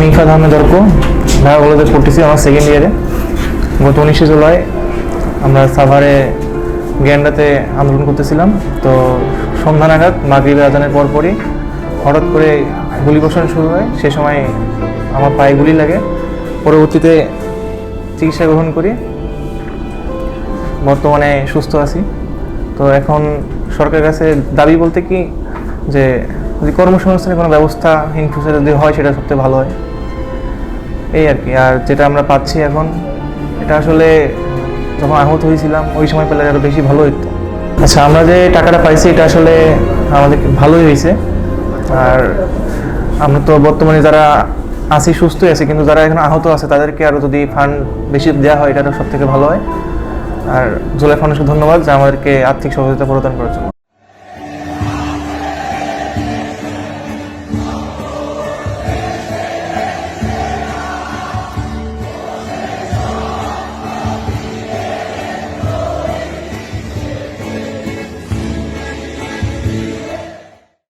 নৌসাদ আহমেদ অর্ক ঢাকা কলেজে পড়তেছি আমার সেকেন্ড ইয়ারে গত উনিশে জুলাই আমরা সাভারে গ্যান্ডাতে আন্দোলন করতেছিলাম। তো সন্ধ্যা নাগাদ মাগরিবের আজানের পরপরই হঠাৎ করে গুলি বসানো শুরু হয়। সে সময় আমার পায়ে গুলি লাগে। পরবর্তীতে চিকিৎসা গ্রহণ করি। বর্তমানে সুস্থ আছি। তো এখন সরকারের কাছে দাবি বলতে কি? যে যদি কর্মসংস্থানের কোনো ব্যবস্থা ইন ফিউচারে যদি হয়, সেটা সবথেকে ভালো হয়। এই আর কি। আর যেটা আমরা পাচ্ছি এখন, এটা আসলে যখন আহত হয়েছিলাম, ওই সময় পেলে আরও বেশি ভালো হতো আচ্ছা আমরা যে টাকাটা পাইছি, এটা আসলে আমাদের ভালোই হয়েছে। আর আমরা তো বর্তমানে যারা আছি, সুস্থই আছি, কিন্তু যারা এখন আহত আছে, তাদেরকে আরও যদি ফান্ড বেশি দেওয়া হয়, এটা সব থেকে ভালো হয়। আর জুলাই ফাউন্ডেশনকে ধন্যবাদ যে আমাদেরকে আর্থিক সহযোগিতা প্রদান করার জন্য।